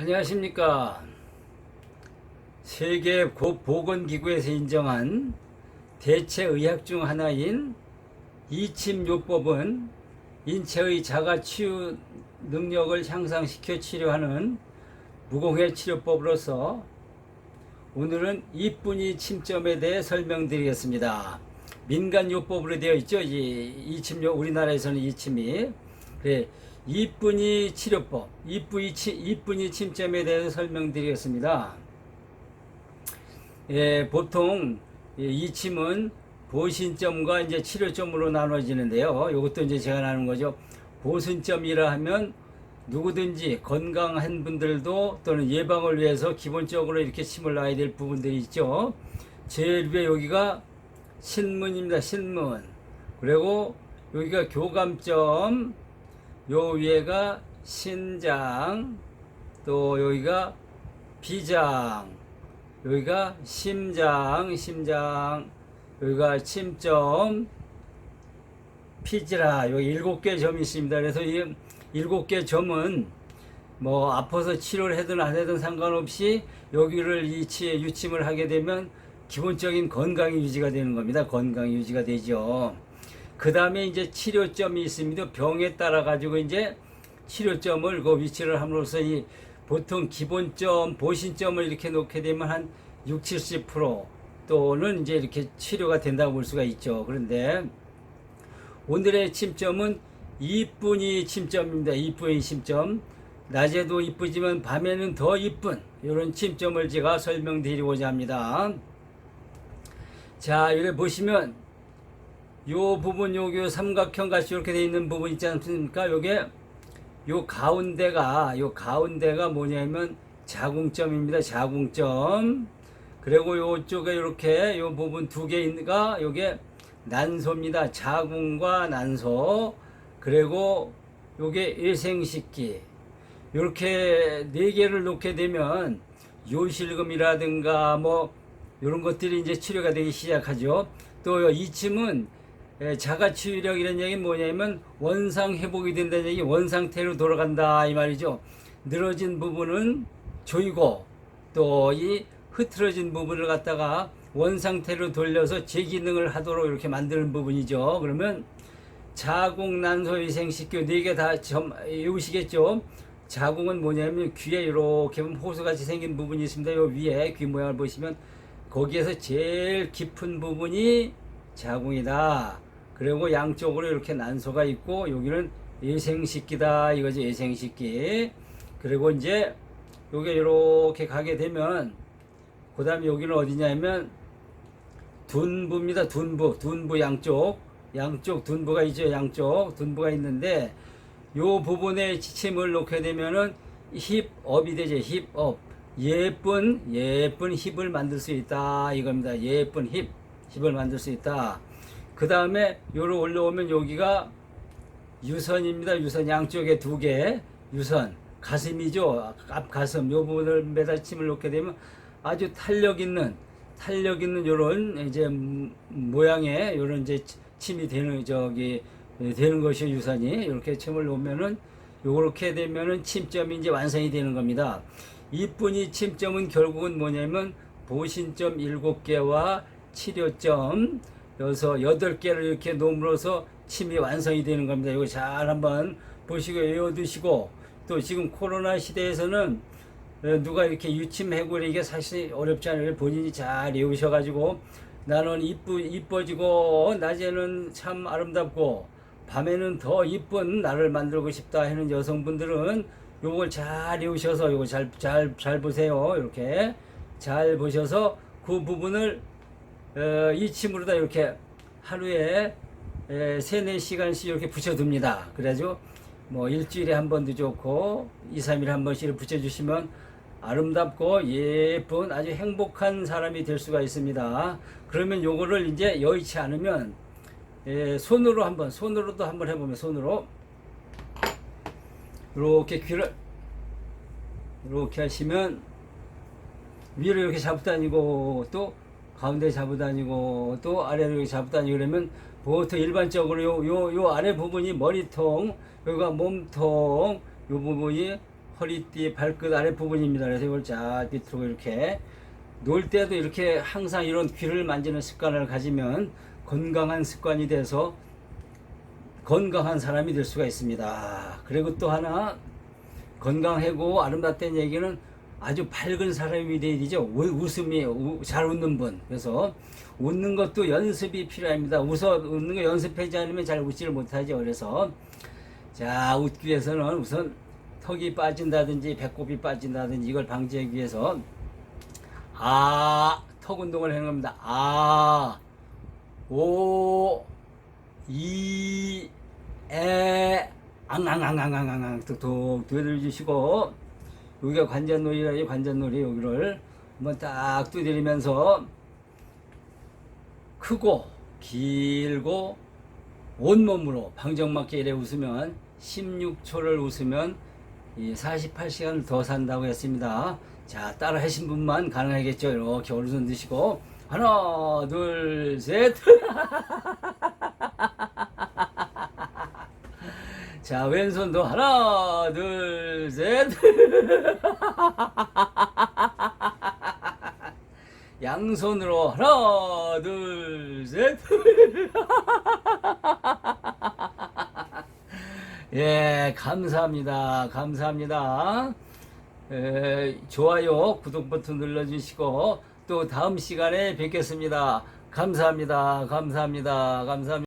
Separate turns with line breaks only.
안녕하십니까. 세계 보건기구에서 인정한 대체의학 중 하나인 이침요법은 인체의 자가 치유 능력을 향상시켜 치료하는 무공해 치료법으로서 오늘은 이뿐이 침점에 대해 설명드리겠습니다. 민간요법으로 되어 있죠. 이 이침요 우리나라에서는 이침이 그래 이뿐이 치료법, 이뿐이 치, 이뿐이 침점에 대해서 설명드리겠습니다. 예, 보통 이 이침은 보신점과 이제 치료점으로 나눠지는데요. 이것도 이제 제가 나눈 거죠. 보신점이라 하면 누구든지 건강한 분들도 또는 예방을 위해서 기본적으로 이렇게 침을 놔야 될 부분들이 있죠. 제일 위에 여기가 신문입니다. 신문. 그리고 여기가 교감점, 요 위에가 신장, 또 여기가 비장, 여기가 심장, 심장, 여기가 침점, 피지라, 여기 일곱 개 점이 있습니다. 그래서 이 일곱 개 점은 뭐 아파서 치료를 하든 안 하든 상관없이 여기를 이치에 유침을 하게 되면 기본적인 건강이 유지가 되는 겁니다. 건강이 유지가 되죠. 그 다음에 이제 치료점이 있습니다. 병에 따라 가지고 이제 치료점을 그 위치를 함으로써 이 보통 기본점, 보신점을 이렇게 놓게 되면 한 6, 70% 또는 이제 이렇게 치료가 된다고 볼 수가 있죠. 그런데 오늘의 침점은 이쁜이 침점입니다. 이쁜이 침점. 낮에도 이쁘지만 밤에는 더 이쁜 이런 침점을 제가 설명드리고자 합니다. 자, 여기 보시면 요 부분 요요 삼각형 같이 이렇게 돼 있는 부분 있지 않습니까? 요게 요 가운데가 요 가운데가 뭐냐면 자궁점입니다. 자궁점. 그리고 요쪽에 이렇게 요 부분 두 개가 요게 난소입니다. 자궁과 난소. 그리고 요게 일생식기. 이렇게 네 개를 놓게 되면 요실금이라든가 뭐 이런 것들이 이제 치료가 되기 시작하죠. 또 이침은 에, 자가치유력 이런 얘기는 뭐냐면 원상 회복이 된다는 얘기 원상태로 돌아간다 이 말이죠. 늘어진 부분은 조이고 또 이 흐트러진 부분을 갖다가 원상태로 돌려서 재기능을 하도록 이렇게 만드는 부분이죠. 그러면 자궁, 난소, 위생 식교 네 개 다 외우시겠죠? 자궁은 뭐냐면 귀에 이렇게 호수같이 생긴 부분이 있습니다. 요 위에 귀 모양을 보시면 거기에서 제일 깊은 부분이 자궁이다. 그리고 양쪽으로 이렇게 난소가 있고 여기는 예생식기다 이거죠 예생식기. 그리고 이제 요게 이렇게 가게 되면 그 다음에 여기는 어디냐면 둔부입니다. 둔부, 둔부 양쪽, 양쪽 둔부가 있죠. 양쪽 둔부가 있는데 요 부분에 지침을 놓게 되면은 힙업이 되죠. 힙업. 예쁜 예쁜 힙을 만들 수 있다 이겁니다. 예쁜 힙 힙을 만들 수 있다. 그 다음에 요로 올라오면 여기가 유선입니다. 유선 양쪽에 두 개 유선 가슴이죠. 앞 가슴 요 부분을 매달 침을 놓게 되면 아주 탄력 있는 탄력 있는 요런 이제 모양의 요런 이제 침이 되는 저기 되는 것이 유선이 이렇게 침을 놓으면은 요렇게 되면은 침점이 이제 완성이 되는 겁니다. 이뿐이 침점은 결국은 뭐냐면 보신점 7개와 치료점 여섯 여덟 개를 이렇게 놓음으로써 침이 완성이 되는 겁니다. 이거 잘 한번 보시고 외워두시고 또 지금 코로나 시대에서는 어, 누가 이렇게 유침 해고리게 사실 어렵지 않아요. 본인이 잘 외우셔가지고 나는 이쁘 이뻐지고 낮에는 참 아름답고 밤에는 더 이쁜 나를 만들고 싶다 하는 여성분들은 요걸 잘 외우셔서 요거 잘 잘 잘 보세요. 이렇게 잘 보셔서 그 부분을 어, 이 침으로다 이렇게 하루에 에, 세네 시간씩 이렇게 붙여둡니다. 그래가지고 뭐 일주일에 한 번도 좋고 2, 3일에 한 번씩 붙여주시면 아름답고 예쁜 아주 행복한 사람이 될 수가 있습니다. 그러면 요거를 이제 여의치 않으면 에, 손으로 한번 손으로도 한번 해보면 손으로 이렇게 귀를 이렇게 하시면 위로 이렇게 잡고 다니고 또 가운데 잡고 다니고 또 아래로 이렇게 잡고 다니고 그러면 보통 일반적으로 요, 요, 요 아래 부분이 머리통 여기가 몸통 요 부분이 허리띠 발끝 아래 부분입니다. 그래서 이걸 쫙 밑으로 이렇게 놀 때도 이렇게 항상 이런 귀를 만지는 습관을 가지면 건강한 습관이 돼서 건강한 사람이 될 수가 있습니다. 그리고 또 하나 건강하고 아름답다는 얘기는 아주 밝은 사람이 돼야 되죠. 우- 웃음이 우- 잘 웃는 분. 그래서 웃는 것도 연습이 필요합니다. 웃어 웃는 거 연습하지 않으면 잘 웃지를 못하죠. 그래서 자 웃기 위해서는 우선 턱이 빠진다든지 배꼽이 빠진다든지 이걸 방지하기 위해서 아 턱 운동을 하는 겁니다. 아, 오, 이, 에, 앙앙앙앙앙앙 툭툭 두드려 주시고 여기가 관자놀이라 이 관자놀이 여기를 한번 딱 두드리면서 크고 길고 온몸으로 방정맞게 이래 웃으면 16초를 웃으면 이 48시간을 더 산다고 했습니다. 자, 따라 하신 분만 가능하겠죠. 이렇게 오른손 드시고 하나, 둘, 셋. 자, 왼손도 하나, 둘, 셋. 양손으로 하나, 둘, 셋. 예, 감사합니다. 감사합니다. 에, 좋아요, 구독 버튼 눌러주시고 또 다음 시간에 뵙겠습니다. 감사합니다. 감사합니다. 감사합니다.